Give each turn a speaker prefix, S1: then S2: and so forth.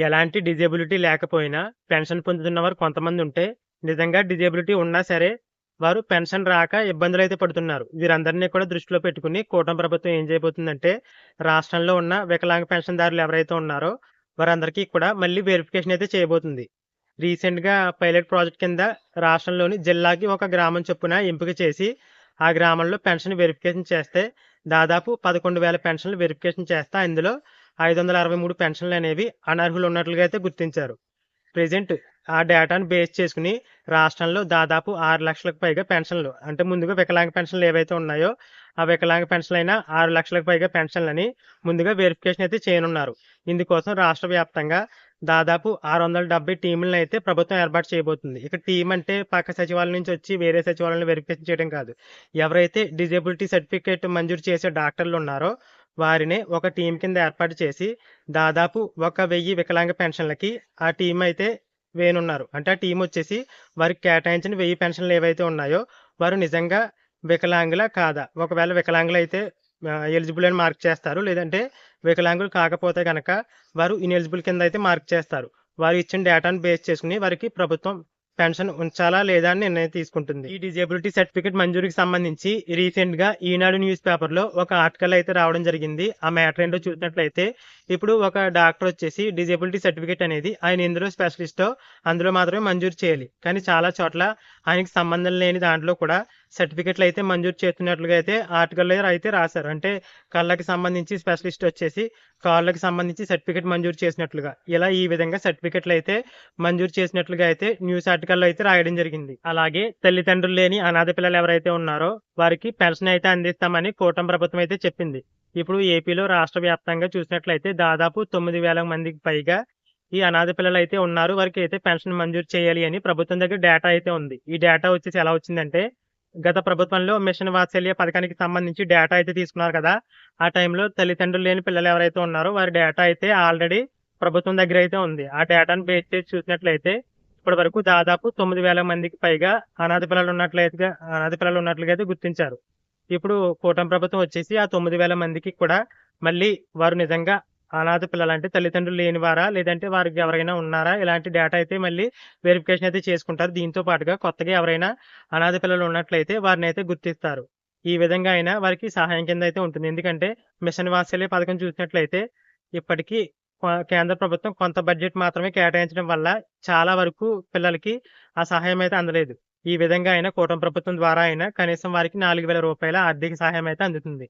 S1: ఎలాంటి డిజేబిలిటీ లేకపోయినా పెన్షన్ పొందుతున్న వారు కొంతమంది ఉంటే, నిజంగా డిజేబిలిటీ ఉన్నా సరే, వారు పెన్షన్ రాక ఇబ్బందులు అయితే పడుతున్నారు. వీరందరినీ కూడా దృష్టిలో పెట్టుకుని కూటమి ప్రభుత్వం ఏం చేయబోతుందంటే, రాష్ట్రంలో ఉన్న వికలాంగ పెన్షన్‌దారులు ఎవరైతే ఉన్నారో, వారందరికీ కూడా మళ్ళీ వెరిఫికేషన్ అయితే చేయబోతుంది. రీసెంట్‌గా పైలట్ ప్రాజెక్ట్ కింద రాష్ట్రంలోని జిల్లాకి ఒక గ్రామం చొప్పున ఎంపిక చేసి, ఆ గ్రామంలో పెన్షన్ వెరిఫికేషన్ చేస్తే, దాదాపు 11,000 పెన్షన్‌లు వెరిఫికేషన్ చేస్తే, అందులో ఐదు వందల అరవై మూడు పెన్షన్లు అనేవి అనర్హులు ఉన్నట్లుగా అయితే గుర్తించారు. ప్రజెంట్ ఆ డేటాను బేస్ చేసుకుని రాష్ట్రంలో దాదాపు ఆరు లక్షలకు పైగా పెన్షన్‌లు అంటే ముందుగా వికలాంగ పెన్షన్‌లు ఏవైతే ఉన్నాయో, ఆ వికలాంగ పెన్షన్‌లైన 6,00,000కు పైగా పెన్షన్‌లని ముందుగా వెరిఫికేషన్ అయితే చేయనున్నారు. ఇందుకోసం రాష్ట్ర వ్యాప్తంగా దాదాపు ఆరు వందల డెబ్బై టీములను అయితే ప్రభుత్వం ఏర్పాటు చేయబోతుంది. ఇక టీం అంటే పక్క సచివాలయం నుంచి వచ్చి వేరే సచివాలయంలో వెరిఫికేషన్ చేయడం కాదు. ఎవరైతే డిజేబిలిటీ సర్టిఫికేట్ మంజూరు చేసే డాక్టర్లు ఉన్నారో వారిని ఒక టీం కింద ఏర్పాటు చేసి, దాదాపు ఒక వెయ్యి వికలాంగ పెన్షన్‌లకి ఆ టీం అయితే వేనున్నారు అంటే ఆ టీం వచ్చేసి వారికి కేటాయించిన వెయ్యి పెన్షన్‌లు ఏవైతే ఉన్నాయో, వారు నిజంగా వికలాంగులా కాదా? ఒకవేళ వికలాంగులు అయితే ఎలిజిబుల్ అని మార్క్ చేస్తారు. లేదంటే వికలాంగులు కాకపోతే కనుక వారు ఇన్ఎలిజిబుల్ కింద అయితే మార్క్ చేస్తారు. వారు ఇచ్చిన డేటాను బేస్ చేసుకుని వారికి ప్రభుత్వం పెన్షన్ ఉంచాలా? లేదా? అని నిర్ణయం తీసుకుంటుంది. ఈ డిజేబిలిటీ సర్టిఫికేట్ మంజూరికి సంబంధించి రీసెంట్గా ఈనాడు న్యూస్ పేపర్‌లో ఒక ఆర్టికల్ అయితే రావడం జరిగింది. ఆ మ్యాటర్ ఏంటో చూసినట్లయితే, ఇప్పుడు ఒక డాక్టర్ వచ్చేసి డిజేబిలిటీ సర్టిఫికేట్ అనేది ఆయన ఎందులో స్పెషలిస్టో అందులో మాత్రమే మంజూరు చేయాలి. కానీ చాలా చోట్ల ఆయనకి సంబంధం లేని దాంట్లో కూడా సర్టిఫికెట్లు అయితే మంజూరు చేస్తున్నట్లుగా అయితే ఆర్టికల్ అయితే రాశారు. అంటే కళ్ళకి సంబంధించి స్పెషలిస్ట్ వచ్చేసి కాళ్ళకి సంబంధించి సర్టిఫికేట్ మంజూరు చేసినట్లుగా. ఇలా ఈ విధంగా సర్టిఫికేట్‌లు అయితే మంజూరు చేసినట్లుగా అయితే న్యూస్ పత్రికల్లో అయితే రాయడం జరిగింది. అలాగే తల్లిదండ్రులు లేని అనాథ పిల్లలు ఎవరైతే ఉన్నారో, వారికి పెన్షన్ అయితే అందిస్తామని కూటమి ప్రభుత్వం అయితే చెప్పింది. ఇప్పుడు ఏపీలో రాష్ట్ర వ్యాప్తంగా చూసినట్లయితే దాదాపు 9,000 మందికి పైగా ఈ అనాథ పిల్లలు అయితే ఉన్నారు. వారికి అయితే పెన్షన్ మంజూరు చేయాలి అని ప్రభుత్వం దగ్గర డేటా అయితే ఉంది. ఈ డేటా వచ్చేసి ఎలా వచ్చిందంటే, గత ప్రభుత్వంలో మిషన్ వాత్సల్య పథకానికి సంబంధించి డేటా అయితే తీసుకున్నారు కదా! ఆ టైంలో తల్లిదండ్రులు లేని పిల్లలు ఎవరైతే ఉన్నారో, వారి డేటా అయితే ఆల్రెడీ ప్రభుత్వం దగ్గర అయితే ఉంది. ఆ డేటాను బేస్ చేసి చూసినట్లయితే, ఇప్పటి వరకు దాదాపు 9,000 మందికి పైగా అనాథ పిల్లలు ఉన్నట్లయితే అనాథ పిల్లలు ఉన్నట్లుగా అయితే గుర్తించారు. ఇప్పుడు కూటమి ప్రభుత్వం వచ్చేసి ఆ 9,000 మందికి కూడా మళ్ళీ వారు నిజంగా అనాథ పిల్లలు అంటే తల్లిదండ్రులు లేనివారా? లేదంటే వారికి ఎవరైనా ఉన్నారా? ఇలాంటి డేటా అయితే మళ్ళీ వెరిఫికేషన్ అయితే చేసుకుంటారు. దీంతో పాటుగా కొత్తగా ఎవరైనా అనాథ పిల్లలు ఉన్నట్లయితే వారినైతే గుర్తిస్తారు. ఈ విధంగా అయినా వారికి సహాయం కింద అయితే ఉంటుంది. ఎందుకంటే మిషన్ వాత్సల్య పథకం చూసినట్లయితే ఇప్పటికీ కేంద్ర ప్రభుత్వం కొంత బడ్జెట్ మాత్రమే కేటాయించడం వల్ల చాలా వరకు పిల్లలకి ఆ సహాయం అయితే అందలేదు. ఈ విధంగా అయినా కూటమి ప్రభుత్వం ద్వారా అయినా కనీసం వారికి నాలుగు వేల రూపాయల ఆర్థిక సహాయం అయితే అందుతుంది.